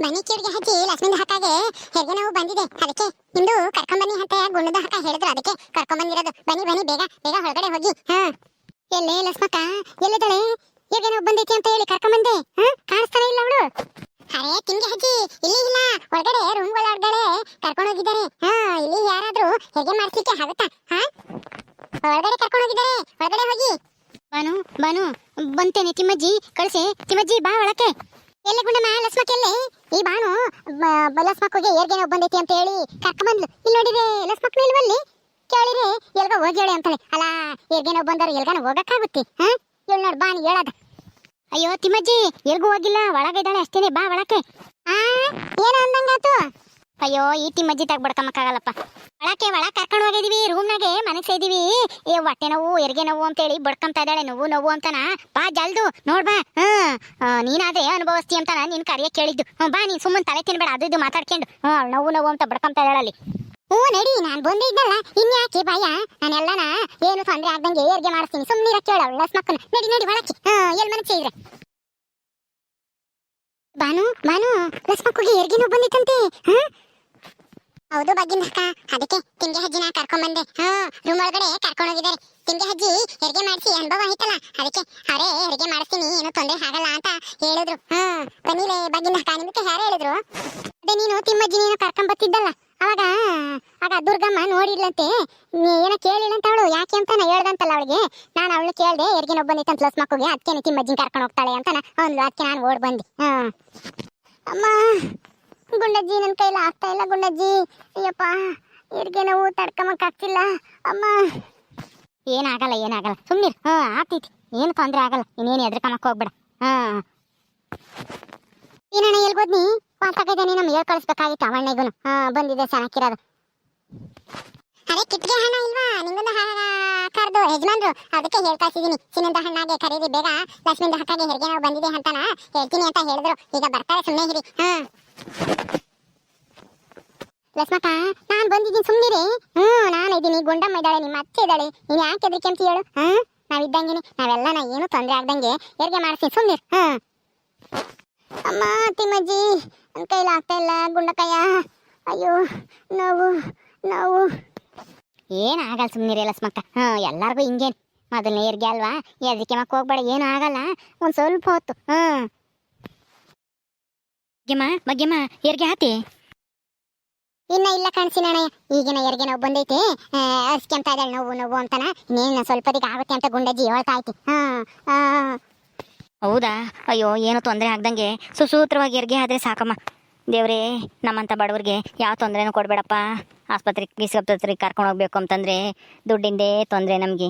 ಮನೆ ಕಿವಿಗೆ ಹಚ್ಚಿ ಲಕ್ಷ್ಮಿಂದ ಹಕ್ಕಾಗೆ ಹೆರಿಗೆ ನೋವು ಬಂದಿದೆ. ಅದಕ್ಕೆ ನಿಮ್ದು ಕರ್ಕೊಂಬನ್ನಿ ಅಂತ ಗುಂಡದ ಹಕ್ಕ ಹೇಳಿದ್ರು. ಅದಕ್ಕೆ ಕರ್ಕೊಂಬಂದಿರೋದು ಬನ್ನಿ ಬನ್ನಿ, ಬೇಗ ಬೇಗ ಹೊರಗಡೆ ಹೋಗಿ. ಹಾ. ಎಲ್ಲೇ ಲಕ್ಷ್ಮಕ್ಕ? ಎಲ್ಲಿದ್ದಾಳೆ? ಹೆರಿಗೆ ನೋವು ಬಂದೈತಿ ಅಂತ ಹೇಳಿ ಕರ್ಕೊಂಬಂದೆ ಹಾ? ಕಾಣಿಸ್ತಾನೆ ಇಲ್ಲ ಅವಳು. ಅರೆ ತಿಂಗೆ ಹಚ್ಚಿ. ಇಲ್ಲಿ ಇಲ್ಲ. ಹೊರಗಡೆ ರೂಮ್ ಒಳಗಡೆ ಕರ್ಕೊಂಡು ಹೋಗಿದ್ದಾರೆ. ಹಾ, ಇಲ್ಲಿ ಯಾರಾದ್ರೂ ಹೆರಿಗೆ ಮಾಡಿಸ್ಲಿಕ್ಕೆ ಆಗುತ್ತಾ? ಹಾ? ಹೊರಗಡೆ ಕರ್ಕೊಂಡು ಹೋಗಿದ್ದಾರೆ. ಹೊರಗಡೆ ಹೋಗಿ. ಬಾನು ಬಾನು, ಬಂತೇನೆ ತಿಮ್ಮಜ್ಜಿ. ಕಳಿಸಿ. ತಿಮ್ಮಜ್ಜಿ, ಬಾ ಒಳಕ್ಕೆ. ಎಲ್ಲಿ ಗುಂಡಮ್ಮ? ಲಸ್ಮಕ್ ಎಲ್ಲಿ? ಈ ಬಾನು ಲಸ್ಮಕ್ಕಿಗೆ ಏರ್ಗೆ ನೋವು ಬಂದೈತಿ ಅಂತ ಹೇಳಿ ಕರ್ಕ ಬಂದ್ಲು. ಇಲ್ಲಿ ನೋಡಿದ್ರೆ ಲಸ್ಮಕ್ ನಿಲ್ವಲ್ಲಿ ಕೇಳಿದ್ರೆ ಎಲ್ಗ ಹೋಗ್ಯಾಳೆ ಅಂತಾಳೆ. ಅಲ್ಲ ಏರ್ಗೆ ನೋವು ಬಂದವ್ರು ಎಲ್ಗಾನ ಹೋಗಕ್ಕಾಗುತ್ತೆ, ಹಾ? ನೋಡಿ ನೋಡ್ ಬಾನು ಹೇಳದ. ಅಯ್ಯೋ ತಿಮ್ಮಜ್ಜಿ, ಎಲ್ಗೂ ಹೋಗಿಲ್ಲ ಒಳಗಿದ್ದಾಳೆ ಅಷ್ಟೇನೆ, ಬಾ ಒಳಕ್ಕೆ. ಆ, ಏನ ಅಂದಂಗಾತು ಅಯ್ಯೋ, ಈ ಮಜ್ಜಿ ತಾಗ ಬಡ್ಕಮ್ಮಕ್ಕಾಗಲ್ಲಪ್ಪ ಒಳಕ್ಕೆ ಒಳ ಕರ್ಕೊಂಡು ಹೋಗಿದೀವಿ, ರೂಮ್ನಾಗೆ ಮನೆಗೆ ಸೇದೀವಿ. ಏ, ಹೊಟ್ಟೆ ನೋವು ಎರಿಗೆ ನೋವು ಅಂತೇಳಿ ಬಡ್ಕಂತ ಇದ್ದಾಳೆ, ನೋವು ನೋವು ಅಂತನ. ಬಾ, ಜಲ್ದು ನೋಡ್ಬಾ ಹ್ಮ್ ನೀನಾದ್ರೆ ಅನುಭವಿಸ್ತಿ ಅಂತಾನ, ನಿನ್ ಕರಿಯ ಕೇಳಿದ್ದು. ಹ್ಮ್ ಬಾ, ನೀನ್ ಸುಮ್ಮನೆ ತಲೆ ತಿನ್ಬೇಡ, ಅದು ಇದು ಮಾತಾಡ್ಕೊಂಡು. ಹ್ಮ್ ನೋವು ನೋವು ಅಂತ ಬಡ್ಕಂತ ಇದ್ದಾಳೆ ಅಲ್ಲಿ. ಹ್ಞೂ, ನಡಿ, ನಾನು ಬಂದಿದ್ದಲ್ಲ ಇನ್ಯಾಕೆ ಭಯ? ನಾನೆಲ್ಲನ ಏನು ತೊಂದ್ರೆ ಆಗ್ದಂಗೆ ಏರ್ಗೆ ಮಾಡಿಸ್ತೀನಿ. ಸುಮ್ಮನೆ ಕೇಳ ಲಸ್ಮಕ್ಕನ ನಡಿ ನಡಿ, ಒಳಕ್ಕೆ. ಹಾ ಎಲ್ಲಿ ಮನಸ್ಸೆ ಇದ್ರೆ ಬಾನು ಬಾನು ಲಸ್ಮಕ್ಕಿಗೆ ಎರ್ಗಿನೂ ಬಂದಿತ್ತಂತೆ. ಹಾ ಹೌದು ಅಕ್ಕ ಅದಕ್ಕೆ ತಿಂಗೆ ಹಜ್ಜಿನ ಕರ್ಕೊಂಡ್ ಬಂದೆ ಹಾ ರೂಮ್ ಒಳಗಡೆ ಕರ್ಕೊಂಡು ಹೋಗಿದಾರೆ ತಿಂಗೆ ಹಜ್ಜಿ ಹೆರಿಗೆ ಮಾಡಿಸಿ ಅನುಭವ ಆಯ್ತಲ್ಲ. ಅದಕ್ಕೆ ಅವರೇ ಹೆರಿಗೆ ಮಾಡಿಸ್ತೀನಿ, ಏನು ತೊಂದರೆ ಆಗಲ್ಲ ಅಂತ ಹೇಳಿದ್ರು. ಹಾ ಬನ್ನಿಲೆ ಅಕ್ಕ ನಿಮ್ಗೆ ಯಾರು ಹೇಳಿದ್ರು? ಅದೇ ನೀನು ತಿಮ್ಮಜ್ಜಿ ನೀನು ಕರ್ಕೊಂಡ್ ಬರ್ತಿದ್ದಲ್ಲ ಅವಾಗ, ಆಗ ದುರ್ಗಮ್ಮ ನೋಡಿದ್ಲಂತೆ ನೀ ಏನೋ ಕೇಳಿಲ್ಲ ಅಂತ ಅವಳು. ಯಾಕೆ ಅಂತ ನಾ ಹೇಳ್ದಂತಲ್ಲ ಅವಳಿಗೆ. ನಾನು ಅವಳು ಕೇಳಿದೆ ಹೆರಿಗೆ ನೋವು ಬಂದಿತ್ತು ಅಂತ ಲಸ್ ಮಕ್ಕಳಿಗೆ. ಅದಕ್ಕೆ ತಿಮ್ಮಜ್ಜಿನ ಕರ್ಕೊಂಡು ಹೋಗ್ತಾಳೆ ಅಂತ ಅಂದ್ಲು. ಅದಕ್ಕೆ ನಾನು ಓಡ್ ಬಂದೆ. ಹಾ. ಅಮ್ಮ. ಗುಂಡಜ್ಜಿ ನನ್ನ ಕೈಲಿ ಆಗ್ತಾ ಇಲ್ಲ ಗುಂಡಜ್ಜಿ. ಅಯ್ಯಪ್ಪ ಇರ್ಗೆ ನಾವು ತಡ್ಕೊಂಬಕ್ ಆಗ್ತಿಲ್ಲ. ಅಮ್ಮ. ಏನಾಗಲ್ಲ ಏನಾಗಲ್ಲ. ಸುಮ್ಮನೆ ಹಾ, ಆಗ್ತೈತಿ. ಏನು ತೊಂದರೆ ಆಗಲ್ಲ. ಇನ್ನೇನು ಎದ್ರಕಮಕ್ ಹೋಗ್ಬೇಡ. ಹಾ. ಏನಣ್ಣ, ಎಲ್ಗೋದ್ನಿ? ಮಾತಾಕಿದ್ದಾನೆ ನಮ್ಗೆ ಹೇಳ್ ಕಳಿಸ್ಬೇಕಾಗಿತ್ತು ಅವಣ್ಣೆಗೂ ಹಾ, ಬಂದಿದೆ, ಚೆನ್ನಾಗಿರೋದು. ಅದೇ ಕಿಟ್ಗೆ ಹಣ ಇಲ್ವಾ? ನಿಂಗೊಂದು ಕರೆದು ಯಜಮಾನ್ರು. ಅದಕ್ಕೆ ಹೇಳ್ ಇದ್ದೀನಿ. ಚಿನ್ನದ ಹಣ್ಣಾಗೆ ಖರೀದಿ ಬೇಗ. ಲಕ್ಷ್ಮಿಂದ ಹಕ್ಕಾಗೆ ಹೆರಿಗೆ ನಾವು ಬಂದಿದೆ ಅಂತಾನ ಹೇಳ್ತೀನಿ ಅಂತ ಹೇಳಿದ್ರು. ಈಗ ಬರ್ತಾರೆ ಸುಮ್ಮನೆ ಹಿರಿ ಹಾ. ಲಕ್ಷ್ಮಕ್ಕ, ನಾನ್ ಬಂದಿದ್ದೀನಿ ಸುಮ್ಮನಿರಿ ಹ್ಮ್ ನಾನು ಇದ್ದೀನಿ ಗುಂಡಮ್ಮ ಇದ್ದಾಳೆ, ನಿಮ್ಮ ಅತ್ತೆ ಇದ್ದಾಳೆ. ನೀನ್ ಯಾಕೆ ಹೆದರಿಕೆ ಅಂತ ಹೇಳು? ಹಾ ನಾವಿದ್ದಂಗೆನೆ. ನಾವೆಲ್ಲ ಏನು ತೊಂದರೆ ಆಗ್ದಂಗೆ. ಹೆರಿಗೆ ಮಾಡಿಸ್ತೀನಿ ಸುಮ್ಮನಿರ್ ಹಾ ಅಮ್ಮ, ತಿಮ್ಮಜ್ಜಿ ನನ್ನ ಕೈಲಿ ಆಗ್ತಾ ಇಲ್ಲ ಗುಂಡಕಯ್ಯ ಅಯ್ಯೋ, ನೋವು ನೋವು. ಏನಾಗಲ್ಲ ಸುಮ್ಮನಿರಿ ಲಕ್ಷ್ಮಕ್ಕ. ಹ ಎಲ್ಲಾರ್ಗೂ ಹಿಂಗೇನು. ಮೊದಲನೇ ಹೆರಿಗೆ ಅಲ್ವಾ? ಹೆದರಿಕೆ ಮಕ್ಕ ಹೋಗ್ಬೇಡ, ಏನೂ ಆಗಲ್ಲ. ಒಂದು ಸ್ವಲ್ಪ ಹೊತ್ತು. ಹ್ಮ್ ಬಗ್ಗೆಮ್ಮ ಬಗ್ಗೆಮ್ಮ ಎರ್ಗೆ ಹಾತಿ ಇನ್ನ ಇಲ್ಲ ಕಾಣಿಸಿನಣ್ಣ ಈಗಿನ ಎರಿಗೆ ನೋವು ಬಂದೈತಿ. ಅರ್ಸ್ಕೊಂತ ಇದ್ದಾಳೆ ನೋವು ನೋವು ಅಂತನ. ಇನ್ನೇನು ಸ್ವಲ್ಪದಿಗೆ ಆಗುತ್ತೆ ಅಂತ ಗುಂಡಜ್ಜಿ ಹೇಳ್ತಾ ಐತಿ ಹಾ ಹೌದಾ? ಅಯ್ಯೋ ಏನೋ ತೊಂದರೆ ಆಗ್ದಂಗೆ. ಸುಸೂತ್ರವಾಗಿ ಎರ್ಗೆ ಆದ್ರೆ ಸಾಕಮ್ಮ. ದೇವ್ರೇ, ನಮ್ಮಂಥ ಬಡವ್ರಿಗೆ ಯಾವ ತೊಂದರೆನೂ ಕೊಡಬೇಡಪ್ಪ. ಆಸ್ಪತ್ರೆಗೆ ಗಿಸ್ಪತ್ರೆಗೆ ಕರ್ಕೊಂಡು ಹೋಗ್ಬೇಕು ಅಂತಂದರೆ ದುಡ್ಡಿಂದೇ ತೊಂದರೆ ನಮಗೆ.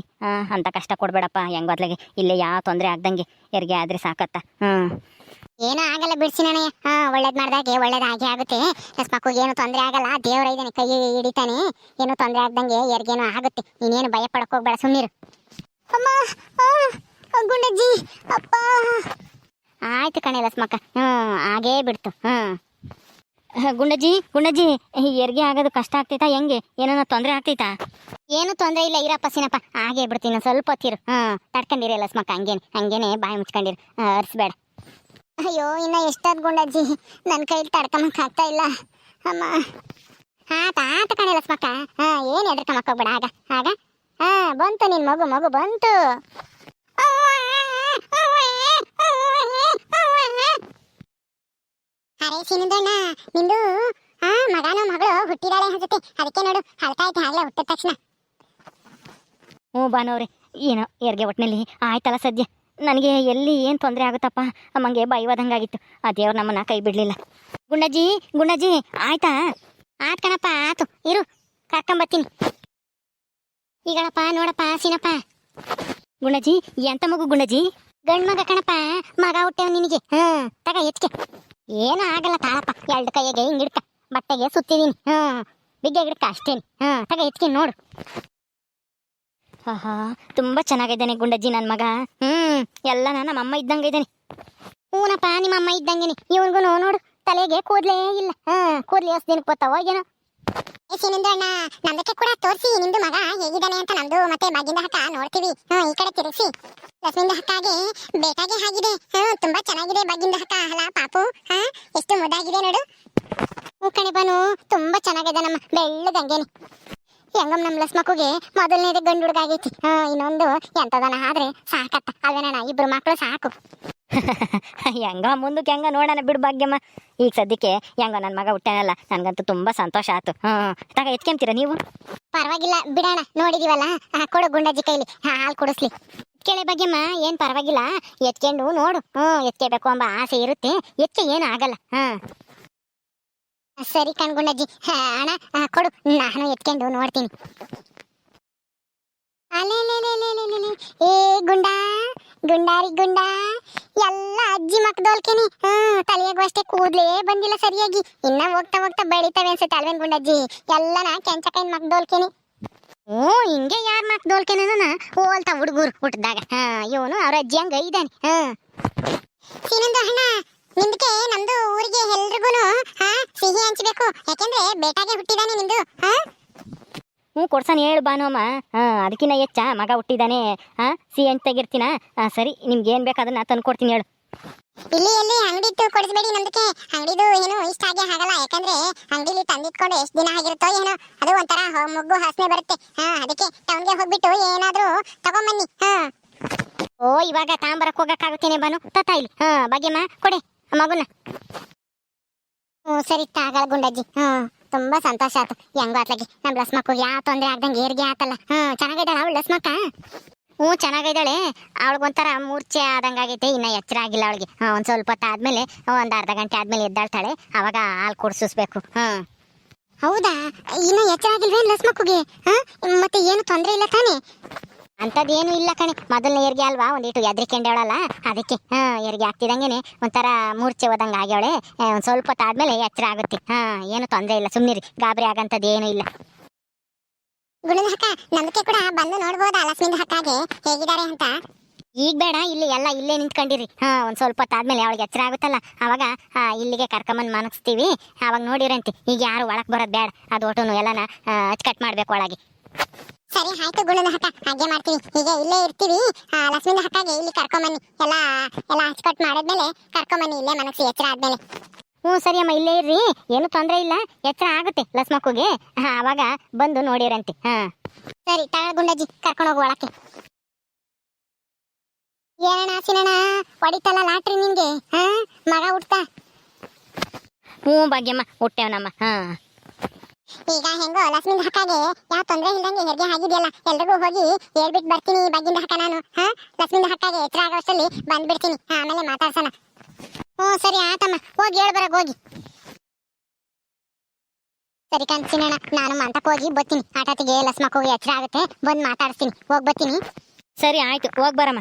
ಅಂತ ಕಷ್ಟ ಕೊಡಬೇಡಪ್ಪ. ಹೆಂಗೋತ್ಲಾಗೆ ಇಲ್ಲೇ ಯಾವ ತೊಂದರೆ ಆಗ್ದಂಗೆ. ಯಾರಿಗೆ ಆದ್ರೆ ಸಾಕತ್ತ. ಹ್ಞೂ ಏನೂ ಆಗಲ್ಲ ಬಿಡ್ಸಿನಣ್ಣ ಹಾಂ ಒಳ್ಳೇದು ಮಾಡಿದಾಗೆ ಒಳ್ಳೇದು ಹಾಗೆ ಆಗುತ್ತೆ. ಮಕ್ಕಳಿಗೆ ಏನು ತೊಂದರೆ ಆಗಲ್ಲ. ದೇವ್ರ ಇದ್ದಾನೆ ಕೈ ಹಿಡಿತಾನೆ. ಏನು ತೊಂದರೆ ಆಗ್ದಂಗೆ ಯಾರಿಗೇನು ಆಗುತ್ತೆ. ನೀನೇನು ಭಯ ಪಡ್ಕೋಗ್ಬೇಡ ಸುಮ್ಮನಿರು ಅಮ್ಮ ಗುಂಡಜ್ಜಿ, ಅಪ್ಪ. ಆಯ್ತು ಕಣೆ ಲಸ್ಮಕ್ಕ ಹ್ಞೂ ಹಾಗೇ ಬಿಡ್ತು. ಹ್ಞೂ ಗುಂಡಜ್ಜಿ ಗುಂಡಜ್ಜಿ, ಈ ಹೆರಿಗೆ ಆಗೋದು ಕಷ್ಟ ಆಗ್ತೈತಾ? ಹೆಂಗೆ? ಏನೋ ತೊಂದರೆ ಆಗ್ತೈತಾ? ಏನು ತೊಂದರೆ ಇಲ್ಲ ಇರಪ್ಪ ಸಿನಪ್ಪ. ಹಾಗೆ ಬಿಡ್ತೀನಿ ಸ್ವಲ್ಪ ಹೊತ್ತಿರು. ಹಾ, ತಡ್ಕೊಂಡಿರಿ ಸ್ಮಕ್ಕ ಹಂಗೇನೆ ಹಂಗೇನೆ ಬಾಯಿ ಮುಚ್ಕೊಂಡಿರು. ಅರ್ಸ್ಬೇಡ. ಅಯ್ಯೋ, ಇನ್ನ ಎಷ್ಟಾದ ಗುಂಡಜ್ಜಿ? ನನ್ನ ಕೈಲಿ ತಡ್ಕೊಂಬಕ್ ಆಗ್ತಾ ಇಲ್ಲ. ಅಮ್ಮ. ಆತ ಆತ ಕಣೆ ಸ್ಮಕ್ಕ ಹಾ, ಏನು ಎದ್ರಕಮಕ್ ಹೋಗ್ಬೇಡ. ಆಗ ಆಗ. ಹಾಂ, ಬಂತು ನಿನ್ ಮಗು ಮಗು ಬಂತು. ಅರೆ ಸಿನದಣ್ಣ. ನಿಂದು? ಆ ಮಗನ ಮಗಳು, ಹುಟ್ಟಿದಾಳೆ ಅನ್ಸುತ್ತೆ. ಅದಕ್ಕೆ ನೋಡು, ಅಳ್ತಾ ಐತೆ ಆಗ್ಲೇ ಹುಟ್ಟಿದ ತಕ್ಷಣ. ಹ್ಞೂ ಬಾನವ್ರೆ ಏನೋ ಎರ್ಗೆ ಒಟ್ಟಿನಲ್ಲಿ ಆಯ್ತಲ್ಲ ಸದ್ಯ. ನನಗೆ ಎಲ್ಲಿ ಏನು ತೊಂದರೆ ಆಗುತ್ತಪ್ಪ? ಅಮ್ಮಂಗೆ ಬೈವಾದಂಗಾಗಿತ್ತು. ಆ ದೇವ್ರು ನಮ್ಮನ್ನ ಕೈ ಬಿಡಲಿಲ್ಲ. ಗುಂಡಜ್ಜಿ ಗುಂಡಜ್ಜಿ, ಆಯ್ತಾ? ಆತ್ ಕಣಪ್ಪ, ಆತು, ಇರು ಕರ್ಕೊಂಬತ್ತೀನಿ ಈಗಳಪ್ಪ ನೋಡಪ್ಪ, ಸೀನಪ್ಪ. ಗುಂಡಜ್ಜಿ, ಎಂತ ಮಗು ಗುಂಡಜ್ಜಿ? ಗಂಡ್ ಮಗ ಕಣಪ್ಪ, ಮಗ ಹುಟ್ಟೆವ್ ನಿನಗೆ. ಹಾ ತಗ ಎತ್ಕೆ ಏನು ಆಗಲ್ಲ ತಾಳಪ್ಪ. ಎರಡು ಕೈಗೆ ಹಿಂಗೆ ಹಿಡ್ಕ ಬಟ್ಟೆಗೆ ಸುತ್ತಿದೀನಿ. ಹಾ ಬಿಗ್ಗೆ ಹಿಡ್ಕ ಅಷ್ಟೇನಿ. ಹಾ, ತಗ ಎತ್ಕೆ ನೋಡು. ಆಹಾ, ತುಂಬ ಚೆನ್ನಾಗಿದ್ದಾನೆ ಗುಂಡಜ್ಜಿ ನನ್ನ ಮಗ. ಹ್ಞೂ ಎಲ್ಲ ನಮ್ಮ ಅಮ್ಮ ಇದ್ದಂಗೆ ಇದ್ದಾನೆ. ಹ್ಞೂನಪ್ಪ ನಿಮ್ಮ ಅಮ್ಮ ಇದ್ದಂಗೆನಿ ನೋಡು ತಲೆಗೆ ಕೂದಲೇ ಇಲ್ಲ. ಹಾ, ಕೂದ್ಲು ಎಷ್ಟು ದಿನಕ್ಕೆ ಬರ್ತಾವ ಏನೋ. ಏ ಅಣ್ಣ ನಮ್ದಕ್ಕೆ ಕೂಡ ತೋರಿಸಿ ನಿಮ್ದು ಮಗ ಹೇಗಿದ್ದಾನೆ ಅಂತ ನಮ್ದು ಮತ್ತೆ ಬಾಗಿಂದ ಹಕ್ಕ ನೋಡ್ತೀವಿ. ಹ್ಮ್, ಈ ಕಡೆ ತಿರುಗಿಸಿ. ಲಕ್ಷ್ಮಿಂದ ಹಕ್ಕಾಗೆ ಬೇಕಾಗೆ ಆಗಿದೆ ಹ್ಮ್, ತುಂಬಾ ಚೆನ್ನಾಗಿದೆ ಬಾಗಿಂದ ಹಕ್ಕ ಅಲ್ಲ, ಪಾಪು, ಹಾ, ಎಷ್ಟು ಮುದ್ದಾಗಿದೆ ನೋಡು. ಹ್ಞೂ ಕಣೆ ಬಾನು ತುಂಬಾ ಚೆನ್ನಾಗಿದೆ ನಮ್ಮ ಬೆಳ್ಳದಂಗೇನೆ ಹೆಂಗಮ್ ನಮ್ಮ ಲಸ್ಮಕ್ಕುಗೆ ಮೊದಲನೇದೇ ಗಂಡು ಹುಡುಗ ಆಗೈತಿ. ಹಾ ಇನ್ನೊಂದು ಎಂತದನ ಆದ್ರೆ ಸಾಕತ್ತ. ಅಲ್ವೇನಣ್ಣ, ಇಬ್ರು ಮಕ್ಕಳು ಸಾಕು. ಹೆಂಗ ಮುಂದಕ್ಕೆ ಹೆಂಗ ನೋಡೋಣ ಬಿಡು ಭಾಗ್ಯಮ್ಮ. ಈಗ ಸದ್ಯಕ್ಕೆ ಹೆಂಗ ನನ್ನ ಮಗ ಹುಟ್ಟಾನಲ್ಲ ನನಗಂತೂ ತುಂಬಾ ಸಂತೋಷ ಆಯ್ತು. ಹ್ಮ್ ತಗ ಎತ್ಕೊಂತೀರ ನೀವು? ಪರವಾಗಿಲ್ಲ ಬಿಡೋಣ ನೋಡಿದೀವಲ್ಲ. ಕೊಡು ಗುಂಡಾಜಿ ಕೈಲಿ ಹಾ, ಹಾಲು ಕುಡಿಸ್ಲಿ. ಕೇಳೆ ಭಾಗ್ಯಮ್ಮ ಏನ್ ಪರವಾಗಿಲ್ಲ. ಎತ್ಕೊಂಡು ನೋಡು ಹ್ಞೂ ಎತ್ಕೋಬೇಕು ಅಂಬ ಆಸೆ ಇರುತ್ತೆ. ಎತ್ಕೆ ಏನು ಆಗಲ್ಲ ಹ್ಮ್. ಸರಿ ಕಣ್ ಗುಂಡಜ್ಜಿ ಹಾ, ಅಣ್ಣ ಆ, ಕೊಡು. ನಾನು ಎತ್ಕೊಂಡು ನೋಡ್ತೀನಿ. ಏ ಗುಂಡ ಗುಂಡಾರಿ ಗುಂಡಾ. ಎಲ್ಲ ಅಜ್ಜಿ ಮಕ್ದೋಲ್ಕೆನಿ ಹ್ಮ್, ತಲೆಯಾಗೂ ಅಷ್ಟೇ ಕೂದ್ಲೇ ಬಂದಿಲ್ಲ ಸರಿಯಾಗಿ. ಇನ್ನ ಹೋಗ್ತಾ ಹೋಗ್ತಾ ಬೆಳಿತವೆ ಅನ್ಸುತ್ತೆ ಅಲ್ವೇನ್ ಗುಂಡಜ್ಜಿ? ಎಲ್ಲನ ಕೆಂಚಕೈನ್ ಮಕ್ದೋಲ್ಕೆನಿ ಓ ಹಿಂಗೆ ಯಾರ ಮಕ್ಕದೋಲ್ಕೇನ ಹೋಲ್ತಾ ಹುಡುಗರು ಹುಟ್ಟಿದಾಗ ಹಾ, ಇವನು ಅವ್ರ ಅಜ್ಜಿ ಹಂಗ ಇದ್ದಾನೆ. ಹಾ. ಸಿನಂದ ಅಣ್ಣ ನಿಮ್ದಕ್ಕೆ ನಮ್ದು ಊರಿಗೆ ಎಲ್ರಿಗೂ ಹಾ, ಸಿಹಿ ಹಂಚಬೇಕು. ಯಾಕೆಂದ್ರೆ ಬೇಟಾಗೆ ಹುಟ್ಟಿದಾನೆ ನಿಮ್ದು ಹಾ? ಹ್ಞೂ ಕೊಡ್ಸಾನ ಹೇಳು ಬಾನೋಮ್ಮ ಹಾಂ ಅದಕ್ಕಿನ್ನ ಹೆಚ್ಚ ಮಗ ಹುಟ್ಟಿದಾನೆ. ಹಾಂ ಸಿ ಎಂಟ್ ತೆಗಿರ್ತೀನ? ಹಾಂ ಸರಿ ನಿಮ್ಗೆ ಏನು ಬೇಕು ಅದನ್ನ ತಂದು ಕೊಡ್ತೀನಿ ಹೇಳು. ಇಲ್ಲಿ ಅಂಗಡಿ ಇಟ್ಟು ಕೊಡಿಸ್ಬೇಡಿ ನಮ್ದಕ್ಕೆ ಅಂಗಡಿದು ಏನು ಇಷ್ಟ ಆಗಿ ಆಗಲ್ಲ. ಯಾಕಂದ್ರೆ ಅಂಗಡಿಲಿ ತಂದಿಟ್ಕೊಂಡು ಎಷ್ಟು ದಿನ ಆಗಿರುತ್ತೋ ಏನೋ. ಅದು ಒಂಥರ ಮುಗ್ಗು ವಾಸನೆ ಬರುತ್ತೆ. ಹಾ ಅದಕ್ಕೆ ಟೌನ್ಗೆ ಹೋಗ್ಬಿಟ್ಟು ಏನಾದ್ರೂ ತಗೊಂಬನ್ನಿ. ಹಾ. ಓ ಇವಾಗ ತಾಂಬರಕ್ಕೆ ಹೋಗಕ್ಕಾಗುತ್ತೇನೆ ಬಾನು ತಾತ ಇಲ್ಲಿ. ಹಾ ಭಾಗ್ಯಮ್ಮ ಕೊಡೆ ಮಗುನ. ಹ್ಞೂ ಸರಿ ತಾಗಳ ಗುಂಡಜ್ಜಿ ಹ್ಮ್ ತುಂಬಾ ಸಂತೋಷ ಆಯ್ತು. ಹೆಂಗೋ ಅತ್ಲಾಗಿ ನಮ್ ಲಸ್ಮಕ್ಕು ಯಾವ ತೊಂದ್ರೆ ಆಗ್ದಂಗೆ ಏರ್ಗೆ ಆತಲ್ಲ. ಹ್ಮ್, ಚೆನ್ನಾಗಿದ್ದಾಳ ಅವಳು ಲಸ್ಮಕ್ಕ? ಹ್ಞೂ ಚೆನ್ನಾಗಿದ್ದಾಳೆ. ಅವಳಿಗೊಂಥರ ಮೂರ್ಛೆ ಆದಂಗಾಗೈತೆ, ಇನ್ನ ಎಚ್ಚರ ಆಗಿಲ್ಲ ಅವಳಿಗೆ. ಒಂದು ಸ್ವಲ್ಪ ಹೊತ್ತು ಆದ್ಮೇಲೆ, ಒಂದು ಅರ್ಧ ಗಂಟೆ ಆದ್ಮೇಲೆ ಎದ್ದಾಳ್ತಾಳೆ. ಅವಾಗ ಹಾಲು ಕುಡಿಸಿಸ್ಬೇಕು. ಹ್ಞೂ ಹೌದಾ? ಇನ್ನೂ ಎಚ್ಚರ ಆಗಿಲ್ವೇನು ಲಸ್ಮಕ್ಕುಗೆ? ಹಾಂ ಮತ್ತೆ ಏನು ತೊಂದ್ರೆ ಇಲ್ಲ ತಾನೇ? ಅಂಥದ್ದೇನು ಇಲ್ಲ ಕಣೆ. ಮೊದಲನೇ ಏರ್ಗೆ ಅಲ್ವಾ? ಒಂದಿಟ್ಟು ಎದ್ರಿಕೊಂಡವಳಲ್ಲ ಅದಕ್ಕೆ ಹಾಂ ಏರ್ಗೆ ಆಗ್ತಿದಂಗೆನೆ ಒಂಥರ ಮೂರ್ಛೆ ಹೋದಂಗೆ ಆಗ್ಯವಳೆ. ಒಂದು ಸ್ವಲ್ಪ ತಾದ್ಮೇಲೆ ಎಚ್ಚರ ಆಗುತ್ತೆ. ಹಾಂ ಏನು ತೊಂದರೆ ಇಲ್ಲ ಸುಮ್ಮನಿರಿ ಗಾಬರಿ ಆಗಂಥದ್ದು ಏನು ಇಲ್ಲ. ಗುಣನ ಹಕ್ಕ ನಂಬಿಕೆ ಕೂಡ ಬಂದು ನೋಡ್ಬೋದಾ ಲಕ್ಷ್ಮಿಂದ ಹಕ್ಕಾಗೆ ಹೇಗಿದ್ದಾರೆ ಅಂತ? ಈಗ ಬೇಡ ಇಲ್ಲಿ ಎಲ್ಲ ಇಲ್ಲೇ ನಿಂತ್ಕೊಂಡಿರಿ. ಹಾ ಒಂದು ಸ್ವಲ್ಪ ಹೊತ್ತಾದ್ಮೇಲೆ ಅವಳಿಗೆ ಎಚ್ಚರ ಆಗುತ್ತಲ್ಲ. ಅವಾಗ ಆ, ಇಲ್ಲಿಗೆ ಕರ್ಕೊಂಬಂದು ಮನಗಿಸ್ತೀವಿ ಅವಾಗ ನೋಡಿರಂತೆ ಈಗ ಯಾರು ಒಳಗೆ ಬರೋದು ಬೇಡ ಅದು ಒಟುನು ಎಲ್ಲನ ಕಟ್ ಮಾಡ್ಬೇಕು ಒಳಗೆ. ಸರಿ, ಆಯ್ತು ಗುಣದ ಹಕ್ಕ ಹಾಗೆ ಮಾಡ್ತೀವಿ ಹೀಗೆ ಇಲ್ಲೇ ಇರ್ತೀವಿ. ಲಕ್ಷ್ಮೀನ ಹಕ್ಕಾಗೆ ಇಲ್ಲಿ ಕರ್ಕೊಂಬನ್ನಿ. ಎಲ್ಲ ಎಲ್ಲ ಹಚ್ಕಟ್ ಮಾಡಿದ್ಮೇಲೆ ಕರ್ಕೊಂಬನ್ನಿ ಇಲ್ಲೇ ಮನಸ್ಸು ಎಚ್ಚರ ಆದ್ಮೇಲೆ. ಹ್ಞೂ, ಸರಿ ಅಮ್ಮ, ಇಲ್ಲೇ ಇರ್ರಿ. ಏನು ತೊಂದರೆ ಇಲ್ಲ. ಎಚ್ಚರ ಆಗುತ್ತೆ ಲಸ್ಮಕ್ಕುಗೆ. ಹಾಂ, ಅವಾಗ ಬಂದು ನೋಡಿರಂತೆ ಹಾಂ. ಸರಿ ತಗಳ ಗುಂಡಜ್ಜಿ, ಕರ್ಕೊಂಡು ಹೋಗು ಒಳಕ್ಕೆ. ಏನಣ್ಣ ಸಿನಣ್ಣ ಹೊಡಿತಲ್ಲ ಲಾಟ್ರಿ ನಿನ್ಗೆ? ಹಾ? ಮಗ ಹುಡ್ತಾ ಹ್ಞೂ, ಭಾಗ್ಯಮ್ಮ, ಹುಟ್ಟೇವನಮ್ಮ. ಹಾಂ. ಈಗ ಹೆಂಗೋ ಲಕ್ಷ್ಮಿಂದ ಹಕ್ಕಾಗೆ ಯಾವ ತೊಂದ್ರೆ ಇಲ್ದಂಗೆ ಹೆರಿಗೆ ಆಗಿದೆಯಲ್ಲ, ಎಲ್ರಿಗೂ ಹೋಗಿ ಹೇಳ್ಬಿಟ್ಟು ಬರ್ತೀನಿ, ಬಗ್ಗಿಂದ ಹಕ್ಕ ನಾನು, ಹಾ? ಲಕ್ಷ್ಮಿಂದ ಹಕ್ಕಾಗೆ ಎಚ್ಚರ ಆಗೋಷ್ಟಲ್ಲಿ ಬಂದ್ಬಿಡ್ತೀನಿ, ಆಮೇಲೆ ಮಾತಾಡ್ಸೋಣ. ಹ್ಞೂ, ಸರಿ ಆತಮ್ಮ ಹೋಗಿ ಹೇಳ್ಬರಕ್ಕೆ ಹೋಗಿ. ಸರಿ ಕಾಣ್ತೀನಣ್ಣ ನಾನು ಮಂತಕ್ಕೆ ಹೋಗಿ ಬರ್ತೀನಿ ಆಟಾತಿಗೆ ಲಸ್ಮಕ್ ಹೋಗಿ ಎಚ್ಚರ ಆಗುತ್ತೆ, ಬಂದು ಮಾತಾಡ್ತೀನಿ ಹೋಗಿ ಬರ್ತೀನಿ ಸರಿ, ಆಯಿತು, ಹೋಗಿ ಬರಮ್ಮ.